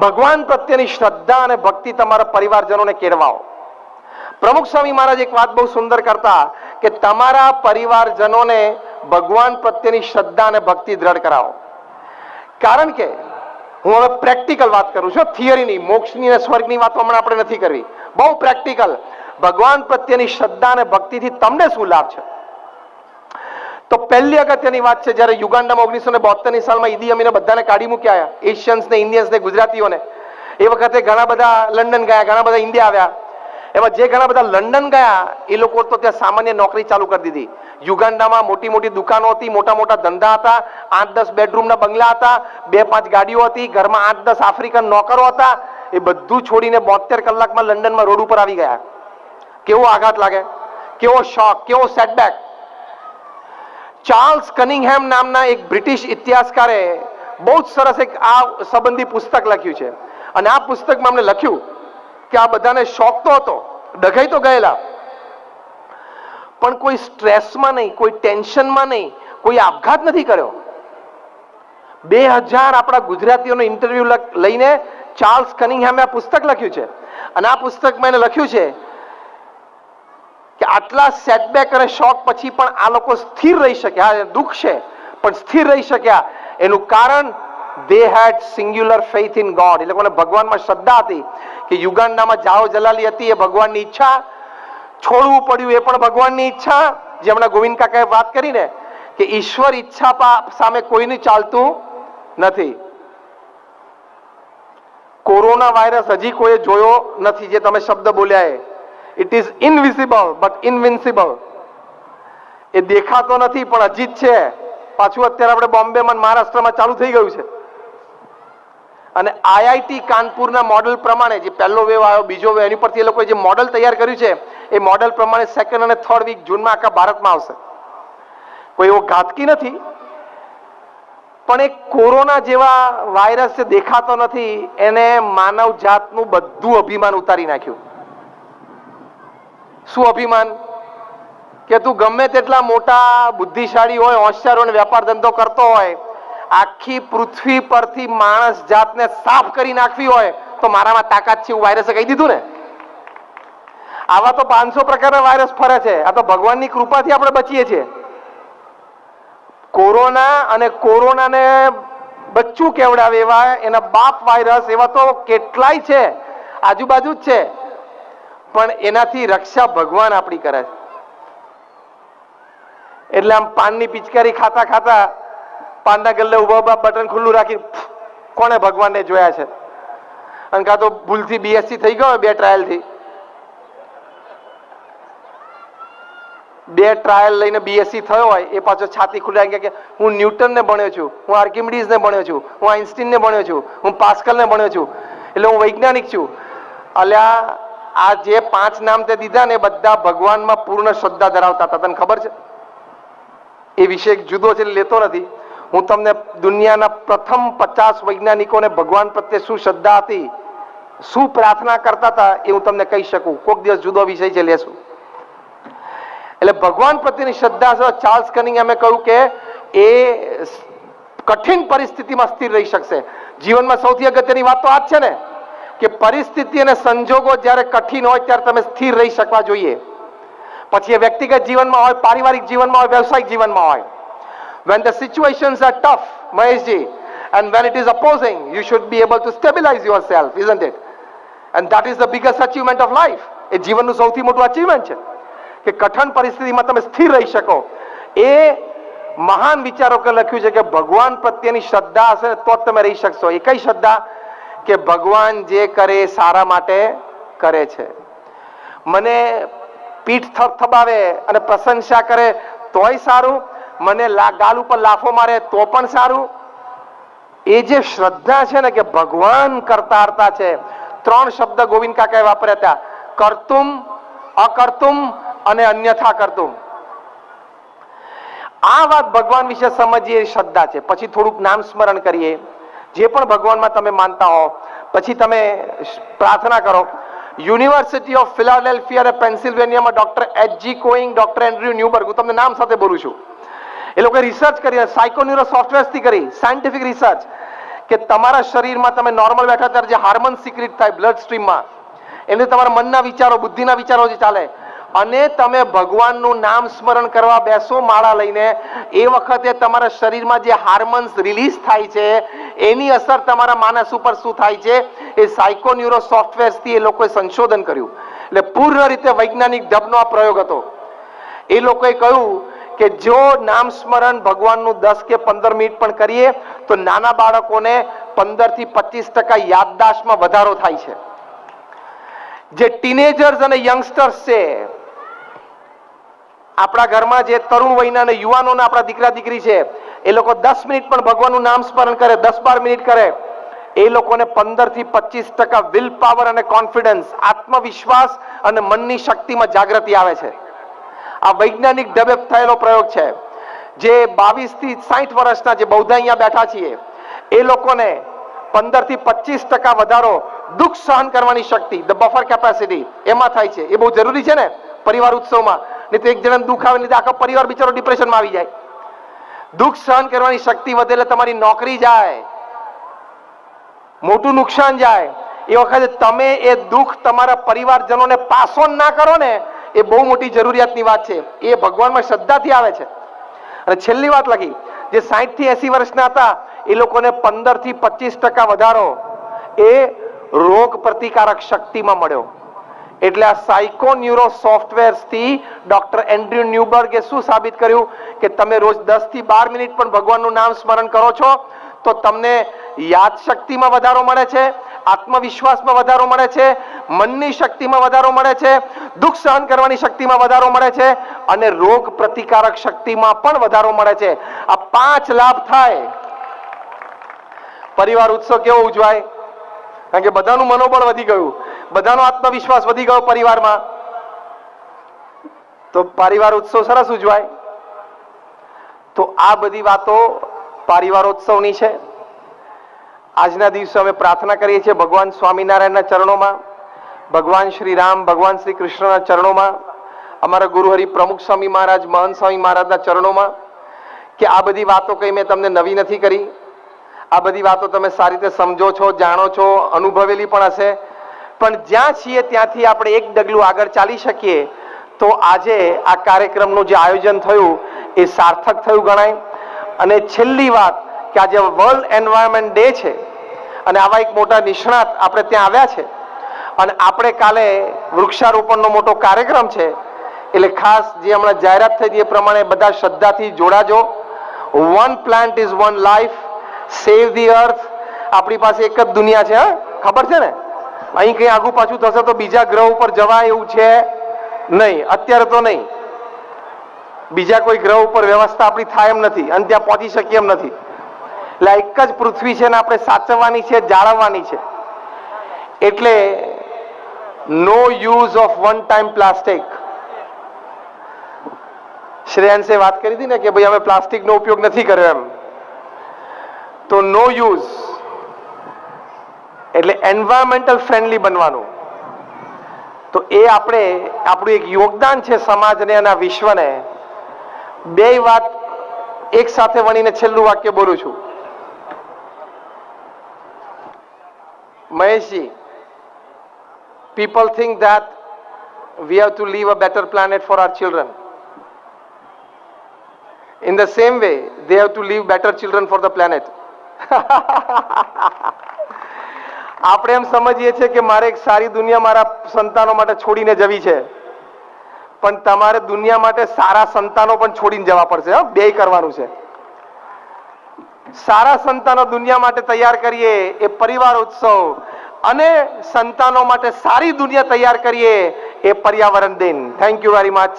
ભગવાન પ્રત્યેની શ્રદ્ધા અને ભક્તિ તમારા પરિવારજનોને કેળવાઓ. પ્રમુખ સ્વામી મહારાજ એક વાત બહુ સુંદર કરતા કે તમારા પરિવારજનોને ભગવાન પ્રત્યેની શ્રદ્ધા અને ભક્તિ દ્રઢ કરાવો. કારણ કે હું હવે પ્રેક્ટિકલ વાત કરું છું, થિયરીની, મોક્ષની અને સ્વર્ગની વાતો હમણાં આપણે નથી કરવી. બહુ પ્રેક્ટિકલ. ભગવાન પ્રત્યેની શ્રદ્ધા અને ભક્તિથી તમને શું લાભ છે? તો પહેલી અગત્યની વાત છે, જ્યારે યુગાન્ડામાં ઓગણીસો ને બોતેરની સાલમાં ઈદી અમીને બધાને કાઢી મૂક્યા એશિયન્સ ને ઇન્ડિયન્સ ને, ગુજરાતીઓને. એ વખતે ઘણા બધા લંડન ગયા, ઘણા બધા ઇન્ડિયા આવ્યા. એમાં જે ઘણા બધા લંડન ગયા, એ લોકો તો ત્યાં સામાન્ય નોકરી ચાલુ કરી દીધી. યુગાન્ડામાં મોટી મોટી દુકાનો હતી, મોટા મોટા ધંધા હતા, આઠ દસ બેડરૂમના બંગલા હતા, બે પાંચ ગાડીઓ હતી, ઘરમાં આઠ દસ આફ્રિકન નોકરો હતા, એ બધું છોડીને બોતેર કલાકમાં લંડનમાં રોડ ઉપર આવી ગયા. કેવો આઘાત લાગે? કેવો શોક કેવો સેટબેક ચાર્લ્સ કનિંગહેમ નામના એક બ્રિટિશ ઇતિહાસકારે બહુ જ સરસ એક આ સંબંધી પુસ્તક લખ્યું છે. અને આ પુસ્તકમાં અમને લખ્યું કે આ બધાને શોખ તો હતો, ડઘાઈ તો ગયેલા. પણ કોઈ સ્ટ્રેસમાં નહીં, કોઈ ટેન્શનમાં નહીં, કોઈ આપઘાત નથી કર્યો. બે હજાર આપણા ગુજરાતીઓનો ઇન્ટરવ્યુ લઈને ચાર્લ્સ કનિંગહેમે આ પુસ્તક લખ્યું છે. અને આ પુસ્તકમાં એને લખ્યું છે કે આટલા સેટબેક અને શોક પછી પણ આ લોકો સ્થિર રહી શક્યા દુઃખ છે, પણ સ્થિર રહી શક્યા એનું કારણ they had singular faith in God એ લોકોને ભગવાનમાં શ્રદ્ધા હતી કે યુગાન્ડામાં જાઓ, જલાલી હતી, એ ભગવાનની ઈચ્છા. છોડવું પડ્યું, એ પણ ભગવાનની ઈચ્છા. જે હમણાં ગોવિંદ કાકાએ વાત કરીને કે ઈશ્વર ઈચ્છા સામે કોઈનું ચાલતું નથી. કોરોના વાયરસ હજી કોઈએ જોયો નથી, જે તમે શબ્દ બોલ્યા એ. It is invisible but invincible એ દેખાતો નથી, પણ હજી જ છે. પાછું અત્યારે આપણે બોમ્બેમાં મહારાષ્ટ્રમાં ચાલુ થઈ ગયું છે. અને આઈઆઈટી કાનપુરના મોડેલ પ્રમાણે જે પહેલો વેવ આવ્યો, બીજો વેવ એની પરથી એ લોકોએ જે મોડેલ તૈયાર કર્યું છે, એ મોડેલ પ્રમાણે સેકન્ડ અને થર્ડ વીક જૂનમાં આખા ભારતમાં આવશે. કોઈ એવો ઘાતકી નથી. પણ એ કોરોના જેવા વાયરસ જે દેખાતો નથી, એને માનવ જાતનું બધું અભિમાન ઉતારી નાખ્યું. શું અભિમાન? કે તું ગમે તેટલા મોટા બુદ્ધિશાળી હોય, હોશિયાર હોય, વેપાર ધંધો કરતો હોય, આખી પૃથ્વી પરથી માણસ જાતને સાફ કરી નાખવી હોય, તો મારામાં તાકાત છે એવું વાયરસે કહી દીધું ને? આવા તો પાંચસો પ્રકારના વાયરસ ફરે છે. આ તો ભગવાનની કૃપાથી આપણે બચીએ છીએ. કોરોના અને કોરોનાને બચ્ચું કેવડાવે એવા એના બાપ વાયરસ એવા તો કેટલાય છે. આજુબાજુ જ છે. પણ એનાથી રક્ષા ભગવાન આપણી કરે છે. એટલે આમ પાનની પિચકારી ખાતા ખાતા પાનના ગલ્લે ઊભા ઊભા બટન ખુલ્લું રાખી કોણે ભગવાનને જોયા છે? અને કાં તો ભૂલથી બીએસસી થઈ ગયો બે ટ્રાયલથી બે ટ્રાયલ લઈને બીએસસી થયો હોય, એ પાછો છાતી ખુલ્લા કે, હું ન્યૂટનને ભણ્યો છું, હું આર્કિમિડીઝને ભણ્યો છું, હું આઇન્સ્ટીનને ભણ્યો છું, હું પાસ્કલને ભણ્યો છું, એટલે હું વૈજ્ઞાનિક છું. અલ્યા આ જે પાંચ નામ તે દીધા ને બધા ભગવાનમાં પૂર્ણ શ્રદ્ધા ધરાવતા હતા. તને ખબર છે? એ વિષય જુદો છે, લેતો નથી. હું તમને દુનિયાના પ્રથમ પચાસ વૈજ્ઞાનિકોને ભગવાન પ્રત્યે શું શ્રદ્ધા હતી, શું પ્રાર્થના કરતા હતા એ હું તમને કહી શકું. કોઈક દિવસ જુદો વિષય છે, લેશું. એટલે ભગવાન પ્રત્યેની શ્રદ્ધા છે, ચાર્લ્સ કનિંગ અમે કહ્યું કે એ કઠિન પરિસ્થિતિમાં સ્થિર રહી શકશે. જીવનમાં સૌથી અગત્યની વાત તો આ જ છે ને. કે પરિસ્થિતિ અને સંજોગો જ્યારે કઠિન હોય ત્યારે તમે સ્થિર રહી શકવા જોઈએ. પછી એ વ્યક્તિગત જીવનમાં હોય, પારિવારિક જીવનમાં હોય, વ્યવસાયિક જીવનમાં હોય. When the situations are tough maheshji and when it is opposing, you should be able to stabilize yourself, isn't it? And that is the biggest achievement of life. એ જીવનનું સૌથી મોટું અચીવમેન્ટ છે. કે કઠણ પરિસ્થિતિમાં તમે સ્થિર રહી શકો. એ મહાન વિચારકો લખ્યું છે કે ભગવાન પ્રત્યેની શ્રદ્ધા હશે તો જ તમે રહી શકશો. એ કઈ શ્રદ્ધા? કે ભગવાન જે કરે એ સારા માટે કરે છે. મને પીઠ થપથપાવે અને પ્રશંસા કરે તોય સારું, મને ગાલ ઉપર લાફો મારે તો પણ સારું. એ જે શ્રદ્ધા છે ને કે ભગવાન કરતારતા છે, ત્રણ શબ્દ ગોવિંદ કાકાએ વાપર્યા હતા, કરતુમ, અકર્તુમ અને અન્યથા કરતુમ. આ વાત ભગવાન વિશે સમજીએ શ્રદ્ધા છે. પછી થોડુંક નામ સ્મરણ કરીએ. જે પણ ભગવાનમાં તમે માનતા હો, પછી તમે પ્રાર્થના કરો. યુનિવર્સિટી ઓફ ફિલાડેલ્ફિયા અને પેન્સિલ્વેનિયામાં doctor H G Koenig doctor Andrew Newberg હું તમને નામ સાથે બોલું છું. એ લોકોએ રિસર્ચ કરી સાયકોન્યુરો સોફ્ટવેર્સથી કરી સાયન્ટિફિક રિસર્ચ કે તમારા શરીરમાં તમે નોર્મલ બેઠા ત્યારે જે હાર્મોન સિક્રિટ થાય બ્લડ સ્ટ્રીમમાં એને તમારા મનના વિચારો, બુદ્ધિના વિચારો જે ચાલે અને તમે ભગવાનનું નામ સ્મરણ કરવા બેસો માળા લઈને, એ વખતે તમારા શરીરમાં જે હાર્મોન્સ રિલીઝ થાય છે, એની અસર તમારા માનસ ઉપર શું થાય છે, એ સાયકોન્યુરો સોફ્ટવેર્સથી એ લોકોએ સંશોધન કર્યું. એટલે પૂર્ણ રીતે વૈજ્ઞાનિક ઢબનો આ પ્રયોગ હતો. એ લોકોએ કહ્યું કે જો નામ સ્મરણ ભગવાનનું દસ કે પંદર મિનિટ પણ કરીએ, તો નાના બાળકોને પંદરથી પચીસ ટકા યાદદાશમાં વધારો થાય છે. જે ટીનેજર્સ અને યંગસ્ટર્સ છે આપણા ઘરમાં જે તરુણ વયના અને યુવાનોના આપણા દીકરા દીકરી છે, એ લોકો દસ મિનિટ પણ ભગવાનનું નામ સ્મરણ કરે, દસ બાર મિનિટ કરે, એ લોકોને પંદરથી પચીસ ટકા વિલ પાવર અને કોન્ફિડન્સ આત્મવિશ્વાસ અને મનની શક્તિમાં જાગૃતિ આવે છે. આ વૈજ્ઞાનિક ઢબે થયેલો પ્રયોગ છે. જે બાવીસથી સાઠ વર્ષના જે બૌદ્ધ અહીંયા બેઠા છીએ, એ લોકોને પંદરથી પચીસ ટકા વધારો દુઃખ સહન કરવાની શક્તિ ધ બફર કેપેસિટી એમાં થાય છે. એ બહુ જરૂરી છે ને? પરિવાર ઉત્સવમાં નહીં તો એક જણાને દુઃખ આવે નહીં આખો પરિવાર બિચારો ડિપ્રેશનમાં આવી જાય. દુઃખ સહન કરવાની શક્તિ વધે એટલે તમારી નોકરી જાય. મોટું નુકસાન જાય. એ વખતે તમે એ દુઃખ તમારા પરિવારજનોને પાસ ના કરો ને, એ બહુ મોટી જરૂરિયાતની વાત છે. એ ભગવાનમાં શ્રદ્ધાથી આવે છે. અને છેલ્લી વાત લખી, જે સાહીઠથી એસી વર્ષના હતા, એ લોકોને પંદરથી પચીસ ટકા વધારો એ રોગ પ્રતિકારક શક્તિમાં મળ્યો. એટલે આ સાયકોન્યુરો સોફ્ટવેર્સથી ડોક્ટર એન્ડ્રુ ન્યુબર્ગે શું સાબિત કર્યું? કે તમે રોજ દસથી બાર મિનિટ પણ ભગવાનનું નામ સ્મરણ કરો છો, તો તમને યાદશક્તિમાં વધારો મળે છે, આત્મવિશ્વાસમાં વધારો મળે છે, મનની શક્તિમાં વધારો મળે છે, દુઃખ સહન કરવાની શક્તિમાં વધારો મળે છે, અને રોગ પ્રતિકારક શક્તિમાં પણ વધારો મળે છે. આ પાંચ લાભ થાય. પરિવાર ઉત્સવ કેવો ઉજવાય? કારણ કે બધાનું મનોબળ વધી ગયું. બધાનો આત્મવિશ્વાસ વધી ગયો પરિવારમાં. તો પરિવાર ઉત્સવ સરસ ઉજવાય. તો આ બધી વાતો પરિવારોત્સવની છે. આજના દિવસે અમે પ્રાર્થના કરીએ છીએ ભગવાન સ્વામિનારાયણના ચરણોમાં, ભગવાન શ્રી રામ ભગવાન શ્રી કૃષ્ણના ચરણોમાં, અમારા ગુરુ હરિ પ્રમુખ સ્વામી મહારાજ, મહંત સ્વામી મહારાજના ચરણોમાં, કે આ બધી વાતો કઈ મેં તમને નવી નથી કરી. આ બધી વાતો તમે સારી રીતે સમજો છો, જાણો છો, અનુભવેલી પણ હશે. પણ જ્યાં છીએ ત્યાંથી આપણે એક ડગલું આગળ ચાલી શકીએ તો આજે આ કાર્યક્રમનું જે આયોજન થયું એ સાર્થક થયું ગણાય. અને છેલ્લી વાત કે આજે વર્લ્ડ એન્વાયરમેન્ટ ડે છે અને આવા એક મોટા નિષ્ણાત આપણે ત્યાં આવ્યા છે. અને આપણે કાલે વૃક્ષારોપણનો મોટો કાર્યક્રમ છે. એટલે ખાસ જે હમણાં જાહેરાત થઈ હતી એ પ્રમાણે બધા શ્રદ્ધાથી જોડાજો. One plant is one life save the earth આપણી પાસે એક જ દુનિયા છે ખબર છે ને? અહીં કંઈ આગુ પાછું થશે તો બીજા ગ્રહ ઉપર જવાય એવું છે નહીં. અત્યારે તો નહીં. બીજા કોઈ ગ્રહ ઉપર વ્યવસ્થા આપણી થાય એમ નથી. અને ત્યાં પહોંચી શકીએ એમ નથી. એટલે એક જ પૃથ્વી છે ને આપણે સાચવવાની છે, જાળવવાની છે. એટલે no use of one time plastic શ્રેયાંશે વાત કરી હતી ને કે ભાઈ અમે પ્લાસ્ટિકનો ઉપયોગ નથી કર્યો એમ. તો નો યુઝ એટલે એન્વાયરમેન્ટલ ફ્રેન્ડલી બનવાનું તો એ આપણે આપણું એક યોગદાન છે સમાજને અને વિશ્વને બે વાત એક સાથે વણીને છેલ્લું વાક્ય બોલું છું Maheshji people think that we have to leave a better planet for our children in the same way they have to leave better children for the planet આપણે એમ સમજીએ છીએ કે મારે એક સારી દુનિયા મારા સંતાનો માટે છોડીને જવી છે. પણ તમારે દુનિયા માટે સારા સંતાનો પણ છોડીને જવા પડશે બે કરવાનું છે. સારા સંતાનો દુનિયા માટે તૈયાર કરીએ એ પરિવાર ઉત્સવ અને સંતાનો માટે સારી દુનિયા તૈયાર કરીએ એ પર્યાવરણ દિન. Thank you very much